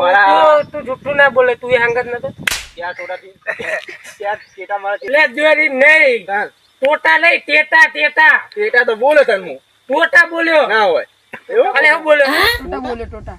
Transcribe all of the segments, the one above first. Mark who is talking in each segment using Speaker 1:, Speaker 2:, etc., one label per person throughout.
Speaker 1: મારા
Speaker 2: તું જુઠ્ઠું ના બોલે તું એ હંગત નતો?
Speaker 1: ત્યાં છોટાથી ત્યાં ટેટા મારા
Speaker 2: લે જોરી નહીં. ટોટા નહીં ટેટા ટેટા.
Speaker 1: ટેટા તો બોલે તને હું.
Speaker 2: ટોટા બોલ્યો.
Speaker 1: ના હોય. એવું
Speaker 2: હું બોલ્યો?
Speaker 3: ટોટા બોલે ટોટા.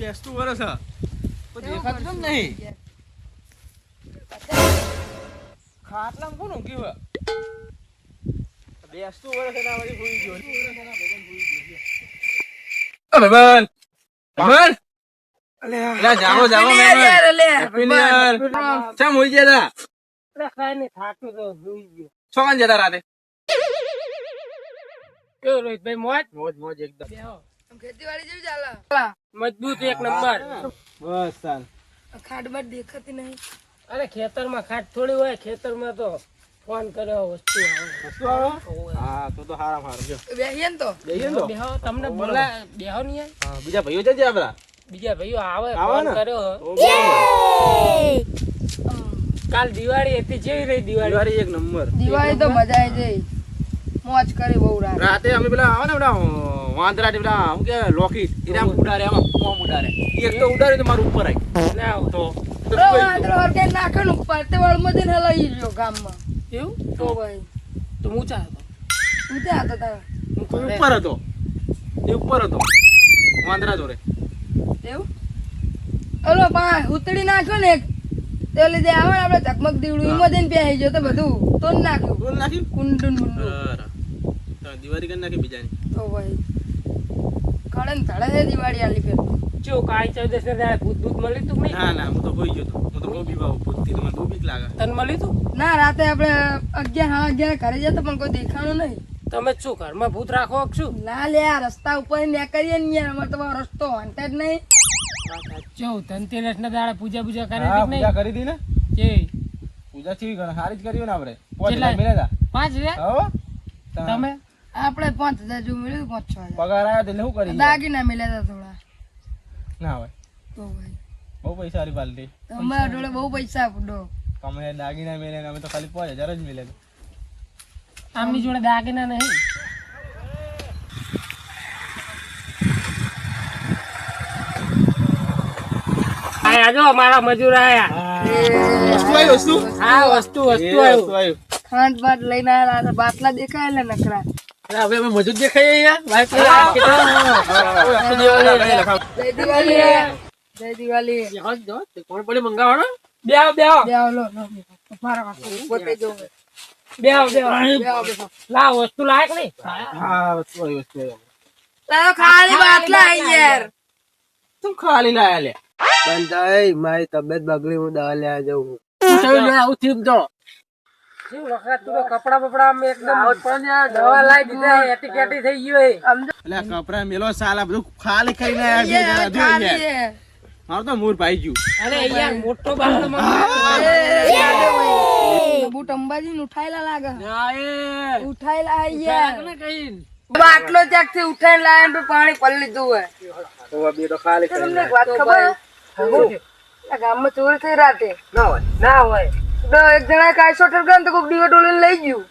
Speaker 1: બસ આ તો વ્યસ્તું વરસ દેખાતું નહીં. ખાટલામાં કોણ ઊંઘ્યું હે? બેસતું વરસ એના વળી ભૂલી ગયો. અ ભાઈબંધ ભાઈબંધ અલ્યા જાગો જાગો મહેમાન. હેપી ન્યુ યર ચમ હોઈ ગયા તા?
Speaker 2: અરે કાંઈ થાકતો તો સુઈ ગયો.
Speaker 1: છો જતા રાતે.
Speaker 2: કેવું રોહિતભાઈ મોજ?
Speaker 1: મોજ મોજ એકદમ.
Speaker 2: બેહો.
Speaker 3: ખેતીવાડી જેવી ચાલે.
Speaker 2: મજબૂત એક નંબર.
Speaker 1: બસ ચાલ.
Speaker 3: ખાટ બાટ દેખાતી નહીં.
Speaker 2: અરે ખેતરમાં ખાટ થોડી હોય ખેતરમાં તો ફોન કર્યો વસ્તુ આવે.
Speaker 1: વસ્તુ આવે? હા તો તો હારા હારા જો.
Speaker 3: બેહીએ ને તો.
Speaker 1: જઈએ ને તો?
Speaker 2: બેહો તમને બોલા બેહો નહીં
Speaker 1: હા બીજા ભાઈઓ જજે આપડા
Speaker 2: બીજા ભાઈઓ આવે ફોન કર્યો. કાલ દિવાળી હતી જેવી રહી દિવાળી?
Speaker 1: દિવાળી એક નંબર.
Speaker 3: દિવાળી તો મજા આવી જઈ. મોજ કરી બહુ રાત.
Speaker 1: રાતે અમે પેલા આવે ને પેલા વાંદરા પેલા શું કે લોકી એને આમ ઉડાડે આમાં કોમ ઉડારે એક તો ઉડારે તો મારું ઉપર આવી. તો
Speaker 3: વાંદરો હરકે નાખે ને ઉપર. તે વળમાં જઈને હલાઈ ગયો ગામમાં.
Speaker 2: એવું?
Speaker 3: તો ભાઈ.
Speaker 2: તો ઊંચા હતો
Speaker 3: ઊંચા હતો તારે.
Speaker 1: ઉપર હતો. એ ઉપર હતો. વાંદરા જોડે.
Speaker 3: એવું? ઓલો પા નાખ્યો ને એક. તે લીધે આવે ને આપણે ચકમક દીવડું એમાં જઈને પહેરી ગયો તો બધું. તો નાખ્યું. નાખ્યું
Speaker 1: બોલ નાખી
Speaker 3: કુંડું ને બુંડું
Speaker 1: બરાબર. તો દિવાળી કરી નાખી બીજાની.
Speaker 3: તો ભાઈ. કળે ને તળે છે દિવાળી આલી ફેર.
Speaker 2: ચો કાળી ચૌદશ ને દાડે ભૂત ભૂત મળ્યું તું નહીં?
Speaker 1: ના ના હું તો હોઈ ગયો તો. હું તો બહુ બીવા પૂછતી તો મને બહુ બીક લાગે.
Speaker 2: તને મળ્યું તું?
Speaker 3: ના રાતે આપણે અગિયાર હા અગિયાર ઘરે જતા પણ કોઈ દેખાણું નહીં.
Speaker 2: તમે શું ઘરમાં ભૂત રાખો શું?
Speaker 3: ના લે આ રસ્તા ઉપર ને યાર અમારે તો રસ્તો વાંટે જ નહીં
Speaker 2: ધનતેરસ ના દાડે પૂજા પૂજા કરે
Speaker 1: હા પૂજા કરી દી ને?
Speaker 2: જે.
Speaker 1: પૂજા ચીવી કરે? સારી જ કરી ને આપણે. પોચ હજાર
Speaker 2: પાંચ હજાર? તમે?
Speaker 3: આપણે પાંચ હજાર જેવું મળ્યું પાંચ છ હજાર.
Speaker 1: પગાર આવ્યો તો એટલે શું કરી
Speaker 3: દાગીના મળ્યા હતા થોડા.
Speaker 1: ના હોય.
Speaker 3: તો ભાઈ.
Speaker 1: બહુ પૈસા વાળી પાલટી.
Speaker 3: અમારા જોડે બહુ પૈસા આપડો
Speaker 1: તમે દાગીના મેલે ને અમે તો ખાલી પાંચ હજાર જ મિલે.
Speaker 2: આમની જોડે દાગીના નહીં. આયા જો અમારા મજૂર આયા.
Speaker 1: વસ્તુ આવી વસ્તુ?
Speaker 2: હા વસ્તુ વસ્તુ આવ્યું
Speaker 1: આવ્યું.
Speaker 3: ખાંડ બાટ લઈને આવ્યા બાટલા દેખાય નકરા.
Speaker 1: હવે અમે મજૂર દેખાઈએ લખાવ.
Speaker 3: જય દિવાળી
Speaker 1: કોણ પડે મંગાવવાનો
Speaker 3: બે લો, મારા પોતે જો
Speaker 2: બેહો. લાવ વસ્તુ લાયક નહીં
Speaker 1: હા વસ્તુ આવી વસ્તુ આવી
Speaker 3: ખાલી બાટલા આઈ યાર
Speaker 1: તું ખાલી લાયા લે
Speaker 4: બંધાઈ મારી તબિયત બગડી હું દવા લેવા જઉં
Speaker 1: આવું થયું તો
Speaker 2: શું વખત તું કપડા બપડા એકદમ દવા લાવી દીધા એટી કેટી થઈ ગયો
Speaker 1: એટલે કપડા મેલો સાલા બધું ખાલી. મારું તો મૂળ ભાઈ ગયું.
Speaker 2: અરે યાર મોટો બાટલો
Speaker 3: એ,
Speaker 2: મંગાવ્યો.
Speaker 3: બૂટ અંબાજી ને ઉઠાયેલા લાગે.
Speaker 2: ના, એ.
Speaker 3: ઉઠાયેલા યાર.
Speaker 2: કઈ.
Speaker 3: બાટલો ક્યાંકથી ઉઠાઈને લાયા ને પાણી પડી લીધું હોય.
Speaker 1: બે તો ખાલી
Speaker 3: તમને વાત ખબર? ગામમાં ચોરી થઈ રાતે?
Speaker 1: ના હોય.
Speaker 2: ના હોય.
Speaker 3: એક જણા કાયસો ઠરકા ને તો કોક દીવો ડોલીને લઈ ગયું.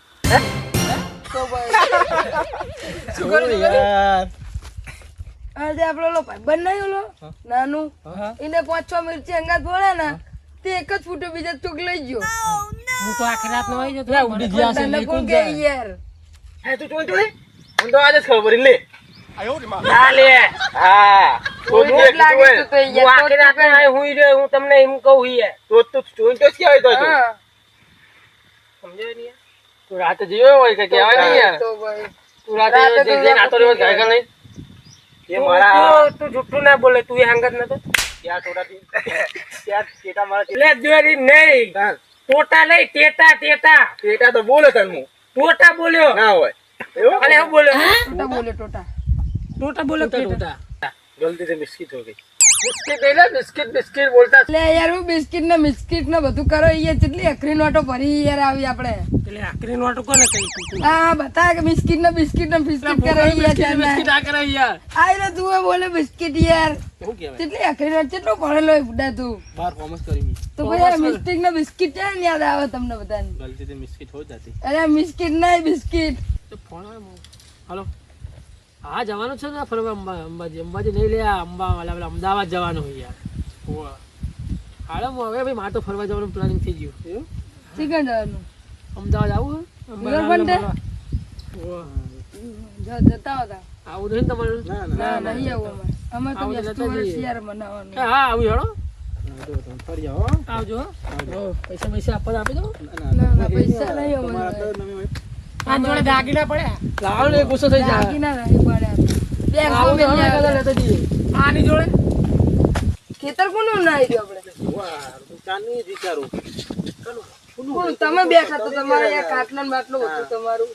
Speaker 3: તો ભાઈ
Speaker 1: યાર
Speaker 3: આજે આપણો લો ભાઈ નહીં લો નાનું. એને પાંચ છ મિરચી અંગાત ભોળે ને તે એક જ ફૂટો બીજા ચોક લઈ ગયો.
Speaker 2: હું તો આખી રાત નો આવી જતો ઉડી ગયા છે
Speaker 3: તને કોણ કે યાર?
Speaker 1: હે તું ચોઈ ચોઈ હું તો આજે ખબર લે
Speaker 2: લે.
Speaker 1: તો
Speaker 3: જ લાગે તું તો
Speaker 2: હું. રાત નો હોય. હુઈ રહ્યો હું તમને એમ કહું યાર?
Speaker 1: તો જીવ્યો હોય કે નહીં યાર?
Speaker 2: રાતે જઈને આતો રહ્યો કે નહીં
Speaker 1: એ મારા
Speaker 2: જુઠ્ઠું ના બોલે તું એ હંગત નતો?
Speaker 1: ત્યાં છોટાથી ત્યાં ટેટા મારા
Speaker 2: લે જોરી નહીં. ટોટા ટેટા ટેટા.
Speaker 1: ટેટા તો બોલે તને હું.
Speaker 2: ટોટા બોલ્યો.
Speaker 1: ના હોય.
Speaker 2: અને હું બોલ્યો?
Speaker 3: ટોટા બોલ્યો ટોટા.
Speaker 2: ટોટા બોલ્યો ટોટા.
Speaker 1: જલ્દીથી બિસ્કિટ હો ગઈ.
Speaker 2: બિસ્કિટ લઈ લે બિસ્કિટ બિસ્કિટ બોલતા.
Speaker 3: એટલે યાર હું બિસ્કિટ ને બિસ્કિટ ને બધું કરો યાર કેટલી અકરી નોટો ભરી યાર આવી આપણે.
Speaker 2: એટલે અકરી નોટો કોને કહી તું
Speaker 3: હા બતા કે બિસ્કિટ ને બિસ્કિટ ને બિસ્કિટ કરે યાર
Speaker 2: બિસ્કિટ આ કરે યાર.
Speaker 3: આઈ રે તું એ બોલે બિસ્કિટ યાર.
Speaker 2: શું કહેવાય?
Speaker 3: કેટલી અકરી નોટ કેટલો ભણેલો હોય બુડા તું.
Speaker 2: બાર કોમર્સ કરી
Speaker 3: તો ભાઈ યાર મિસ્ટેક ને બિસ્કિટ છે ને યાદ આવે તમને બધાને.
Speaker 2: ગલતીથી બિસ્કિટ હો જાતી.
Speaker 3: અરે બિસ્કિટ નહીં બિસ્કિટ.
Speaker 2: તો ફોન આવે. હાલો હા જવાનું છે ને ફરવા અંબા અંબાજી. અંબાજી નહીં લે આ અંબા વાલા અમદાવાદ જવાનું હોય યાર. હાલો હું હવે ભાઈ મારે તો ફરવા જવાનું પ્લાનિંગ થઈ ગયું.
Speaker 3: જવાનું
Speaker 2: અમદાવાદ આવું
Speaker 3: જતા હતા.
Speaker 2: આવું નહીં ને તમારે?
Speaker 1: ના
Speaker 3: નહીં આવું અમે તો મનાવવાનું.
Speaker 2: હા આવું હેડો. આવજો હો. હો, પૈસા પૈસા આપવા આપી દો.
Speaker 3: ના ના પૈસા નહીં અમારે.
Speaker 2: આ જોડે દાગીના પડ્યા. લાવો ને ગુસ્સો થઈ જાય.
Speaker 3: દાગીના પડ્યા. બેંકમાં
Speaker 2: આવું તો
Speaker 3: મેલ્યા
Speaker 2: અમે કદાચ
Speaker 3: હતા.
Speaker 2: લેતા જઈએ. આની જોડે?
Speaker 3: ખેતર કોનું ના આવ્યું આપણે?
Speaker 1: વાહ, હું ચાંદની
Speaker 3: કોણ? તમે બેઠા તો તમારે યાર કાટલો ને બાટલો હતું તમારું.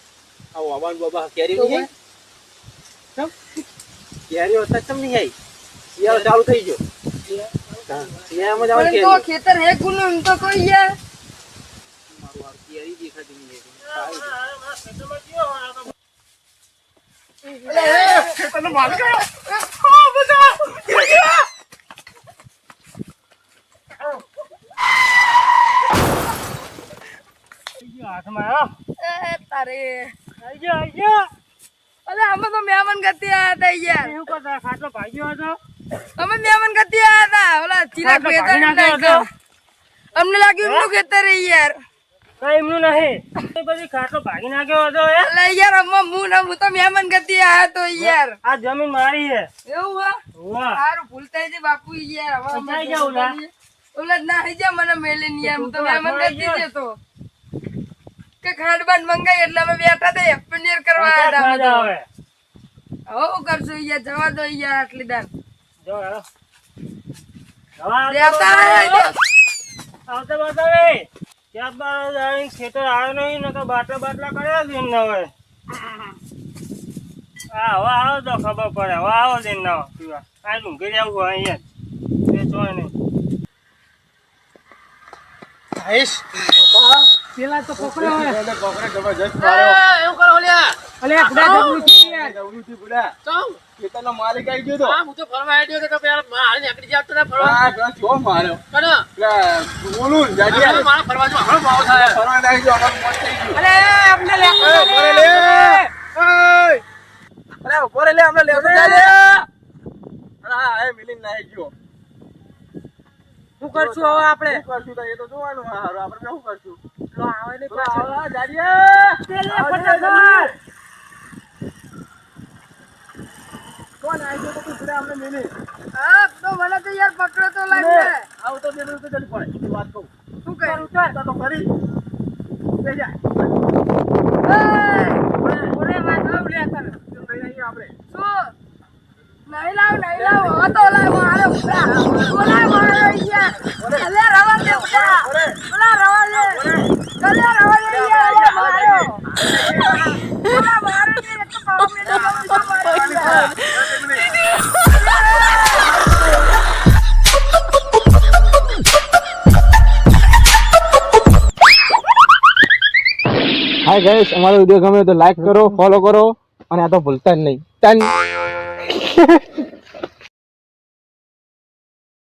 Speaker 1: આવો આવાન બાબા કેરી નહીં આવી? કેરી હોતા ચમ નહીં આવી શિયાળો ચાલુ થઈ ગયો. શિયાળામાં કેરી.
Speaker 3: ખેતર હે કોનું તો કોઈ યાર.
Speaker 1: મારું આ કેરી દેખાતી નહીં આવી.
Speaker 3: એ તારે. અરે અમે તો મહેમાન ગતિ આયા હતા યાર. અમે મહેમાન ગતિ આયા હતા. ઓલા ચિરાગ ખેતર નાખ્યો. અમને લાગ્યું એમનું ખેતર હે યાર
Speaker 2: એમનું નહીં. બધી ખાટલો ભાગી નાખ્યો હતો
Speaker 3: એટલે યાર અમે હું ને હું તો મહેમાન ગતિ આયા તો યાર.
Speaker 2: આ જમીન મારી છે.
Speaker 3: એવું હા?
Speaker 2: વાહ.
Speaker 3: સારું ભૂલતા છે બાપુ યાર. હવે અમે
Speaker 2: પચાઈ જાઉં
Speaker 3: ઓલા ના હઈ જા મને મેલે ની યાર તો મહેમાન ગતિ છે તો. કે ખાંડ બાંડ મંગાઈ એટલે અમે બેઠા થાય હેપી કરવા હતા હવે. હું કરશું યાર? જવા દો યાર આટલી દાન. છે.
Speaker 2: આવતા બતાવે ત્યાં બાર આવીને ખેતર આવ્યો નહીં નકર બાટલા બાટલા કર્યા છે ને હવે. હા હવે આવો તો ખબર પડે હવે આવો દિન ના પીવા. આ ડુંગળી આવું અહીંયા એ જોઈ નહીં પેલા તો કોકરા હોય
Speaker 1: એટલે જબરજસ્ત માર્યો.
Speaker 2: એવું કરો લ્યા અલે બુડા જબરું છે યાર. ચમ.
Speaker 1: ખેતરનો માલિક આવી ગયો તો.
Speaker 2: હા હું તો ફરવા આવ્યો તો પેલા મારે નીકળી જાવ તો ફરવા
Speaker 1: હા પેલો જો માર્યો.
Speaker 2: કનો
Speaker 1: બોલું ને, જાડિયા.
Speaker 2: મારા ફરવા જો હમણાં ભાવ થાય
Speaker 1: ફરવા આવી દો, અમારું મોત થઈ ગયો
Speaker 2: અરે અમને લે
Speaker 1: અરે લે. ઓય. અરે, ઊભો લે, હમણાં લેવડો જા લે. હા, એ મિલિન ના આવી ગયો.
Speaker 2: શું કરશું હવે આપણે
Speaker 1: શું કરશું તો એ તો જોવાનું હારું, આપણે શું કરશું
Speaker 2: લો આવે ને
Speaker 1: પાછો આવો, હા, જાડિયા.
Speaker 2: પેલે
Speaker 1: આવો, અમે મેને?
Speaker 3: હા તો મને તો યાર પકડો તો લાગે.
Speaker 1: આવું તો બે તો જલ્દી પડે. તું વાત કહું.
Speaker 3: શું કહે?
Speaker 1: ઉતર તો ખરી. બે જા.
Speaker 3: ઓરે વાત આવ લે
Speaker 1: આવીએ આપણે?
Speaker 3: શું? નહીં લાવ નહીં લાવ. હવે તો લાવ મારે ઉડા ઓલા મારે યાર અલે રવા દે ઉડા બોલા રવા દે. અલે રવા દે યાર મારો.
Speaker 1: હાય ગાઈસ અમારો વીડિયો ગમે તો લાઈક કરો ફોલો કરો, અને આ તો ભૂલતા જ નહીં.